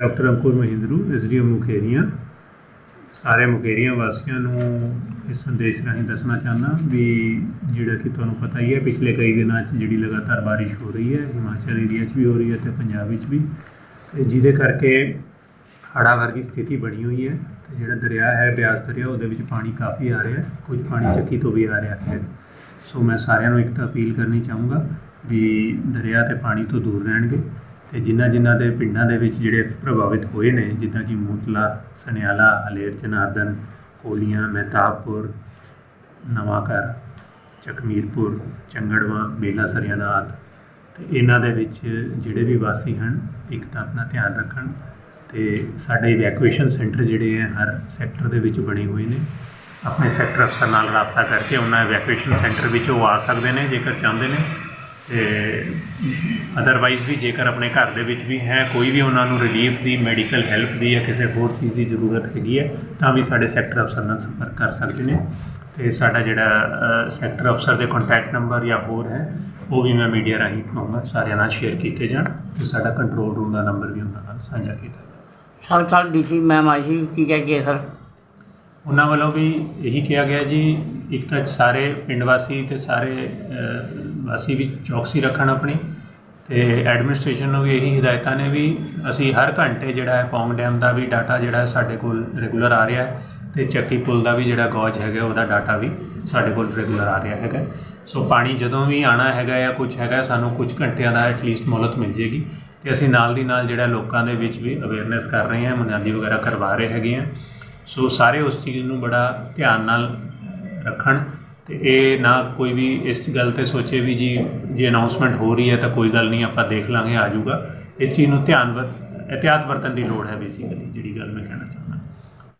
Doctor Ankur Mahindru SDM Mukerian. ਸਾਰੇ ਮੁਕੇਰੀਆਂ ਵਾਸੀਆਂ ਨੂੰ ਇਸ ਸੰਦੇਸ਼ ਰਾਹੀਂ ਦੱਸਣਾ ਚਾਹੁੰਦਾ ਵੀ ਜਿਹੜਾ ਕਿ ਤੁਹਾਨੂੰ ਪਤਾ ਹੀ ਹੈ, ਪਿਛਲੇ ਕਈ ਦਿਨਾਂ 'ਚ ਜਿਹੜੀ ਲਗਾਤਾਰ ਬਾਰਿਸ਼ ਹੋ ਰਹੀ ਹੈ, ਹਿਮਾਚਲ ਏਰੀਆ 'ਚ ਵੀ ਹੋ ਰਹੀ ਹੈ ਤੇ ਪੰਜਾਬ ਵਿੱਚ ਵੀ। ਤੇ ਜਿਹਦੇ ਕਰਕੇ ਹੜ੍ਹਾਂ ਵਰਗੀ ਸਥਿਤੀ ਬਣੀ ਹੋਈ ਹੈ ਤੇ ਜਿਹੜਾ ਦਰਿਆ ਹੈ, ਬਿਆਸ ਦਰਿਆ, ਉਹਦੇ ਵਿੱਚ ਪਾਣੀ ਕਾਫੀ ਆ ਰਿਹਾ ਕੁਝ ਪਾਣੀ ਚੱਕੀ ਤੋਂ ਵੀ ਆ ਰਿਹਾ ਹੈ। ਸੋ ਮੈਂ ਸਾਰਿਆਂ ਨੂੰ ਇੱਕ ਤਾਂ ਅਪੀਲ ਕਰਨੀ ਚਾਹੂੰਗਾ ਵੀ ਦਰਿਆ ਤੇ ਪਾਣੀ ਤੋਂ ਦੂਰ ਰਹਿਣਗੇ। ਤੇ ਜਿਨ੍ਹਾਂ ਜਿਨ੍ਹਾਂ ਦੇ ਪਿੰਡਾਂ ਦੇ ਵਿੱਚ ਜਿਹੜੇ ਪ੍ਰਭਾਵਿਤ ਹੋਏ ਨੇ, ਜਿੱਦਾਂ ਕਿ ਮੂਤਲਾ, ਸਨਿਆਲਾ, ਹਲੇਰ, ਜਨਾਰਦਨ, ਕੋਲੀਆਂ, ਮਹਿਤਾਬਪੁਰ, ਨਵਾਂਘਰ, ਚਕਮੀਰਪੁਰ, ਚੰਗੜਵਾ ਬੇਲਾ ਸਰਿਆਨਾਥ, ਤੇ ਇਹਨਾਂ ਦੇ ਵਿੱਚ ਜਿਹੜੇ ਵੀ ਵਾਸੀ ਹਨ, ਇੱਕ ਤਾਂ ਆਪਣਾ ਧਿਆਨ ਰੱਖਣ ਤੇ ਸਾਡੇ ਇਵੈਕੂਏਸ਼ਨ ਸੈਂਟਰ ਜਿਹੜੇ ਹੈ, ਹਰ ਸੈਕਟਰ ਦੇ ਵਿੱਚ ਬਣੇ ਹੋਏ ਨੇ। ਆਪਣੇ ਸੈਕਟਰ ਅਫਸਰ ਨਾਲ ਰਾਬਤਾ ਕਰਕੇ ਉਹਨਾਂ ਇਵੈਕੂਏਸ਼ਨ ਸੈਂਟਰ ਵਿੱਚ ਉਹ ਆ ਸਕਦੇ ਨੇ, ਜੇਕਰ ਚਾਹੁੰਦੇ ਨੇ। ਤੇ ਅਦਰਵਾਈਜ਼ ਵੀ ਜੇਕਰ ਆਪਣੇ ਘਰ ਦੇ ਵਿੱਚ ਵੀ ਹੈ ਕੋਈ ਵੀ ਉਹਨਾਂ ਨੂੰ ਰਿਲੀਫ ਦੀ ਮੈਡੀਕਲ ਹੈਲਪ ਦੀ ਜਾਂ ਕਿਸੇ ਹੋਰ ਚੀਜ਼ ਦੀ ਜ਼ਰੂਰਤ ਹੈਗੀ ਹੈ ਤਾਂ ਵੀ ਸਾਡੇ ਸੈਕਟਰ ਅਫਸਰ ਨਾਲ ਸੰਪਰਕ ਕਰ ਸਕਦੇ ਨੇ। ਤੇ ਸਾਡਾ ਜਿਹੜਾ ਸੈਕਟਰ ਅਫਸਰ ਦੇ ਕੰਟੈਕਟ ਨੰਬਰ ਜਾਂ ਹੋਰ ਹੈ ਉਹ ਵੀ ਮੈਂ ਮੀਡੀਆ ਰਾਹੀਂ ਕਹਾਂਗਾ ਸਾਰਿਆਂ ਨਾਲ ਸ਼ੇਅਰ ਕੀਤੇ ਜਾਣ ਤੇ ਸਾਡਾ ਕੰਟਰੋਲ ਰੂਮ ਦਾ ਨੰਬਰ ਵੀ ਉਹਨਾਂ ਨਾਲ ਸਾਂਝਾ ਕੀਤਾ ਸਰ ਕੱਲ੍ਹ ਡੀਸੀ ਮੈਮ ਆਈ ਸੀ ਕੀ ਕਹਿ ਗਏ ਸਰ? ਉਹਨਾਂ ਵੱਲੋਂ ਵੀ ਇਹੀ ਕਿਹਾ ਗਿਆ ਜੀ ਇੱਕ ਤਾਂ ਸਾਰੇ ਪਿੰਡ ਵਾਸੀ ਤੇ ਸਾਰੇ ਅਸੀਂ ਵੀ ਚੌਕਸੀ ਰੱਖਣ ਆਪਣੀ ਤੇ ਐਡਮਿਨਿਸਟ੍ਰੇਸ਼ਨ ਨੂੰ ਵੀ ਇਹੀ ਹਦਾਇਤਾਂ ਨੇ ਵੀ ਅਸੀਂ ਹਰ ਘੰਟੇ ਜਿਹੜਾ ਹੈ ਪੌਂਗ ਡੈਮ ਦਾ ਵੀ ਡਾਟਾ ਜਿਹੜਾ ਹੈ ਸਾਡੇ ਕੋਲ ਰੈਗੂਲਰ ਆ ਰਿਹਾ ਹੈ ਤੇ ਚੱਕੀ ਪੁਲ ਦਾ ਵੀ ਜਿਹੜਾ ਗੌਜ ਹੈਗਾ ਉਹਦਾ ਡਾਟਾ ਵੀ ਸਾਡੇ ਕੋਲ ਰੈਗੂਲਰ ਆ ਰਿਹਾ ਹੈਗਾ ਸੋ ਪਾਣੀ ਜਦੋਂ ਵੀ ਆਣਾ ਹੈਗਾ ਜਾਂ ਕੁਝ ਹੈਗਾ, ਸਾਨੂੰ ਕੁਝ ਘੰਟਿਆਂ ਦਾ ਐਟਲੀਸਟ ਮੌਲਤ ਮਿਲ ਜੇਗੀ ਤੇ ਅਸੀਂ ਨਾਲ ਦੀ ਨਾਲ ਜਿਹੜਾ ਲੋਕਾਂ ਦੇ ਵਿੱਚ ਵੀ ਅਵੇਅਰਨੈਸ ਕਰ ਰਹੇ ਹਾਂ ਮੁਨਾਦੀ ਵਗੈਰਾ ਕਰਵਾ ਰਹੇ ਹੈਗੇ ਹਾਂ। ਸੋ ਸਾਰੇ ਉਸ ਚੀਜ਼ ਨੂੰ ਬੜਾ ਧਿਆਨ ਨਾਲ ਰੱਖਣ ਤੇ ਇਹ ਨਾ ਕੋਈ ਵੀ ਇਸ ਗੱਲ ਤੇ ਸੋਚੇ ਵੀ ਜੀ ਜੇ ਅਨਾਉਂਸਮੈਂਟ ਹੋ ਰਹੀ ਹੈ ਤਾਂ ਕੋਈ ਗੱਲ ਨਹੀਂ ਆਪਾਂ ਦੇਖ ਲਾਂਗੇ ਆ ਜਾਊਗਾ ਇਸ ਚੀਜ਼ ਨੂੰ ਧਿਆਨ ਵਰ ਇhtiyਾਤ ਵਰਤਣ ਦੀ ਲੋੜ ਹੈ ਬੇਸਿਕਲੀ ਜਿਹੜੀ ਗੱਲ ਮੈਂ ਕਹਿਣਾ ਚਾਹੁੰਦਾ